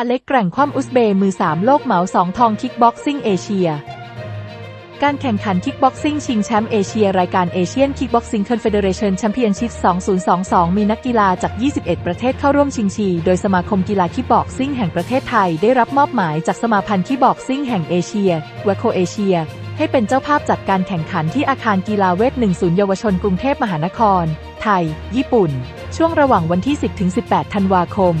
อเล็กแกร่งคว่ำอุซเบย์มือสามโลกเหมาสองทองคิกบ็อกซิ่งเอเชีย การแข่งขันคิกบ็อกซิ่งชิงแชมป์เอเชียรายการเอเชียนคิกบ็อกซิ่งคอนเฟเดเรชันแชมเปี้ยนชิพ2022 มีนักกีฬาจาก 21 ประเทศเข้าร่วมชิงชีโดยสมาคมกีฬาคิกบ็อกซิ่งแห่งประเทศไทยได้รับมอบหมายจากสมาพันธ์คิกบ็อกซิ่งแห่งเอเชียวโคเอเชีย ให้เป็นเจ้าภาพจัดการแข่งขันที่อาคารกีฬาเวท 10 เยาวชนกรุงเทพมหานคร ไทย ญี่ปุ่น ช่วงระหว่างวันที่ 10 ถึง 18 ธันวาคม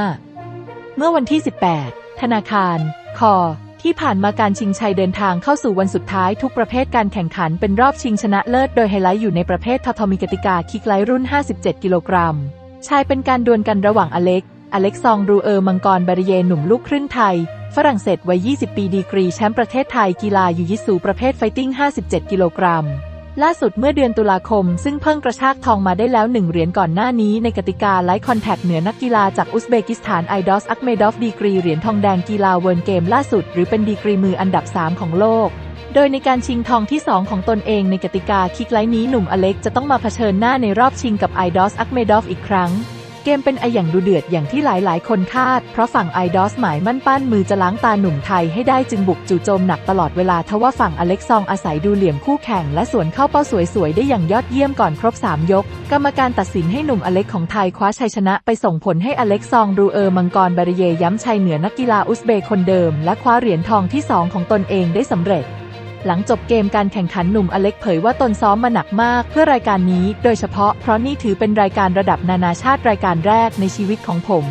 2565 เมื่อวันที่ 18 ธนาคาร คอ ที่ผ่านมาการชิงชัยเดินทางเข้าสู่วันสุดท้ายทุกประเภทการแข่งขันเป็นรอบชิงชนะเลิศโดยไฮไลท์อยู่ในประเภททอทอมีกติกาคิกไลท์รุ่น 57 กิโลกรัม ชายเป็นการดวลกันระหว่างอเล็ก อเล็กซองรูเออร์มังกรบาริเยหนุ่มลูกครึ่งไทย ฝรั่งเศสวัย 20 ปีดีกรีแชมป์ประเทศไทยกีฬายูยิสูประเภทไฟติ้ง 57 กิโลกรัม ล่าสุดเมื่อเดือนตุลาคม ซึ่งเพิ่งกระชากทองมาได้แล้วหนึ่งเหรียญก่อนหน้านี้ในกติกาไลท์คอนแทคเหนือนักกีฬาจากอุซเบกิสถานไอดอสอักเมดอฟดีกรีเหรียญทองแดงกีฬาเวิร์นเกมล่าสุดหรือเป็นดีกรีมืออันดับ 3 ของโลก โดยในการชิงทองที่ 2 ของตนเองในกติกาคิกไลท์นี้หนุ่มอเล็กจะต้องมาเผชิญหน้าในรอบชิงกับไอดอสอักเมดอฟอีกครั้ง เกมเป็นไออย่างดูเดือดอย่างที่หลายๆ คนคาด เพราะฝั่งไอดอสหมายมั่นปั้นมือจะล้างตาหนุ่มไทยให้ได้จึงบุกจู่โจมหนักตลอดเวลาทว่าฝั่งอเล็กซองอาศัยดูเหลี่ยมคู่แข่งและสวนเข้าเป้าสวยๆ ได้อย่างยอดเยี่ยมก่อนครบ 3 ยก กรรมการตัดสินให้หนุ่มอเล็กของไทยคว้าชัยชนะไปส่งผลให้อเล็กซองรูเออร์มังกรบาริเยย้ำชัยเหนือนักกีฬาอุซเบย์คนเดิม และคว้าเหรียญทองที่ 2 ของตนเองได้สำเร็จ หลังจบเกมการแข่งขันหนุ่มอเล็กเผยว่าตนซ้อมมาหนักมากเพื่อรายการนี้ โดยเฉพาะเพราะนี่ถือเป็นรายการระดับนานาชาติรายการแรกในชีวิตของผม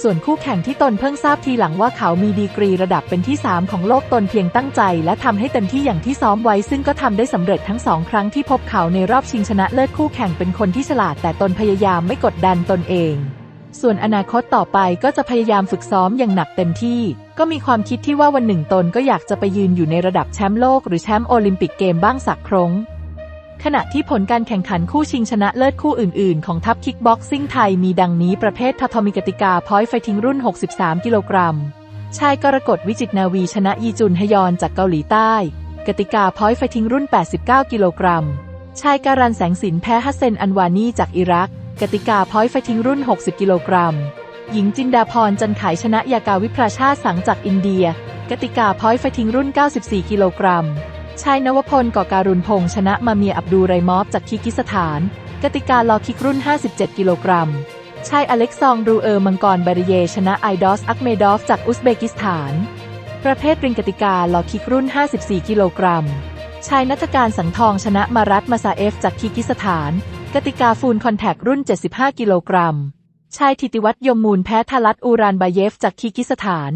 ส่วนคู่แข่งที่ตนเพิ่งทราบทีหลังว่าเขามีดีกรีระดับเป็นที่ 3 ของโลกตนเพียงตั้งใจ และทำให้เต็มที่อย่างที่ซ้อมไว้ ซึ่งก็ทำได้สำเร็จทั้งสองครั้งที่พบเขาในรอบชิงชนะเลิศคู่แข่งเป็นคนที่ฉลาด แต่ตนพยายามไม่กดดันตนเอง ส่วนอนาคตต่อไปก็จะพยายามฝึกซ้อมอย่างหนักเต็มที่ ก็มีความคิดที่ว่าวันหนึ่งตนก็อยากจะไปยืนอยู่ในระดับแชมป์โลกหรือแชมป์โอลิมปิกเกมบ้างสักครั้งขณะที่ผลการแข่งขันคู่ชิงชนะเลิศคู่อื่น ๆ ของทัพคิกบ็อกซิ่งไทยมีดังนี้ประเภททอทอมีกติกาพอยต์ไฟทิ้งรุ่น 63 กิโลกรัม ชายกรกฎวิจิตนาวีชนะยีจุนฮยอนจากเกาหลีใต้ กติกาพอยต์ไฟทิ้งรุ่น 89 กิโลกรัม ชายการันแสงสินแพ้ฮัสเซนอันวานีจากอิรัก กติกาพอยต์ไฟทิ้งรุ่น 60 กิโลกรัม หญิงจินดาพรจันขายชนะยากาวิพราชาสังจากอินเดีย กติกาพอยต์ไฟทิ้งรุ่น 94 กิโลกรัม ชายนวพลก่อการุณพงษ์ชนะมาเมียอับดูไรมอฟจากคีกิสถาน กติกาลอคิกรุ่น 57 กิโลกรัม ชายอเล็กซองรูเออร์มังกรบริเยชนะไอดอสอักเมดอฟจากอุซเบกิสถาน ประเภทริงกติกาลอคิกรุ่น 54 กิโลกรัมชายนัทการสังทองชนะมารัตมาซาเอฟจากคีกิสถาน กติกาฟูลคอนแทครุ่น 75 กิโลกรัม ชายทิติวัตรยมมูลแพ้ทารัตอูรานบาเยฟจากคีกิสถาน